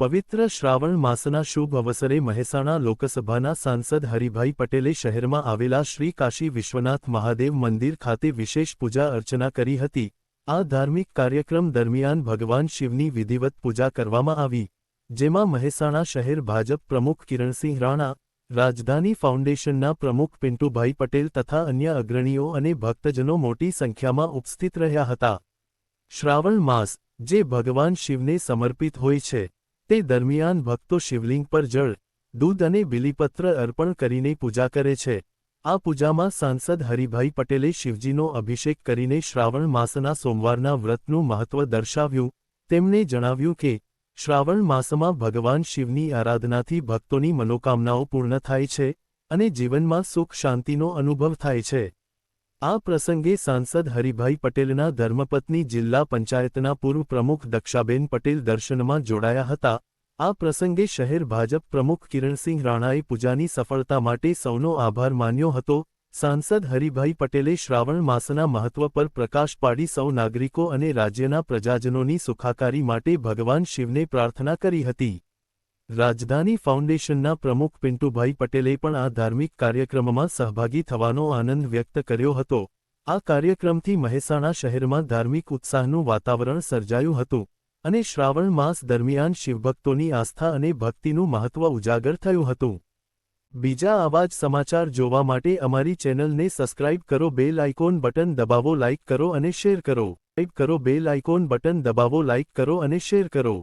પવિત્ર શ્રાવણ માસના શુભ અવસરે મહેસાણા લોકસભાના સાંસદ હરિભાઈ પટેલે શહેરમાં આવેલા શ્રી કાશી વિશ્વનાથ મહાદેવ મંદિર ખાતે વિશેષ પૂજા અર્ચના કરી હતી. આ ધાર્મિક કાર્યક્રમ દરમિયાન ભગવાન શિવની વિધિવત પૂજા કરવામાં આવી, જેમાં મહેસાણા શહેર ભાજપ પ્રમુખ કિરણસિંહ રાણા, રાજધાની ફાઉન્ડેશનના પ્રમુખ પિન્ટુભાઈ પટેલ તથા અન્ય અગ્રણીઓ અને ભક્તજનો મોટી સંખ્યામાં ઉપસ્થિત રહ્યા હતા. શ્રાવણ માસ, જે ભગવાન શિવને સમર્પિત હોય છે તે દરમિયાન ભક્તો શિવલિંગ પર જળ, દૂધ અને બિલીપત્ર અર્પણ કરીને પૂજા કરે છે. આ પૂજામાં સાંસદ હરિભાઈ પટેલે શિવજીનો અભિષેક કરીને શ્રાવણ માસના સોમવારના વ્રતનું મહત્વ દર્શાવ્યું. તેમણે જણાવ્યું કે, શ્રાવણ માસમાં ભગવાન શિવની આરાધનાથી ભક્તોની મનોકામનાઓ પૂર્ણ થાય છે અને જીવનમાં સુખ શાંતિનો અનુભવ થાય છે. આ પ્રસંગે સાંસદ હરિભાઈ પટેલના ધર્મપત્ની જિલ્લા પંચાયતના પૂર્વ પ્રમુખ દક્ષાબેન પટેલ દર્શનમાં જોડાયા હતા. આ પ્રસંગે શહેર ભાજપ પ્રમુખ કિરણસિંહ રાણાએ પૂજાની સફળતા માટે સૌનો આભાર માન્યો હતો. સાંસદ હરિભાઈ પટેલે શ્રાવણ માસના મહત્વ પર પ્રકાશ પાડી સૌ નાગરિકો અને રાજ્યના પ્રજાજનોની સુખાકારી માટે ભગવાન શિવને પ્રાર્થના કરી હતી. રાજધાની ફાઉન્ડેશનના પ્રમુખ પિન્ટુભાઈ પટેલે પણ આ ધાર્મિક કાર્યક્રમમાં સહભાગી થવાનો આનંદ વ્યક્ત કર્યો હતો. આ કાર્યક્રમથી મહેસાણા શહેરમાં ધાર્મિક ઉત્સાહનું વાતાવરણ સર્જાયું હતું અને શ્રાવણ માસ દરમિયાન શિવભક્તોની આસ્થા અને ભક્તિનું મહત્વ ઉજાગર થયું હતું. બીજા આવા જ સમાચાર જોવા માટે અમારી ચેનલને સબસ્ક્રાઇબ કરો, બેલ આઇકોન બટન દબાવો, લાઇક કરો અને શેર કરો. ટાઈપ કરો, બેલ આઇકોન બટન દબાવો, લાઇક કરો અને શેર કરો.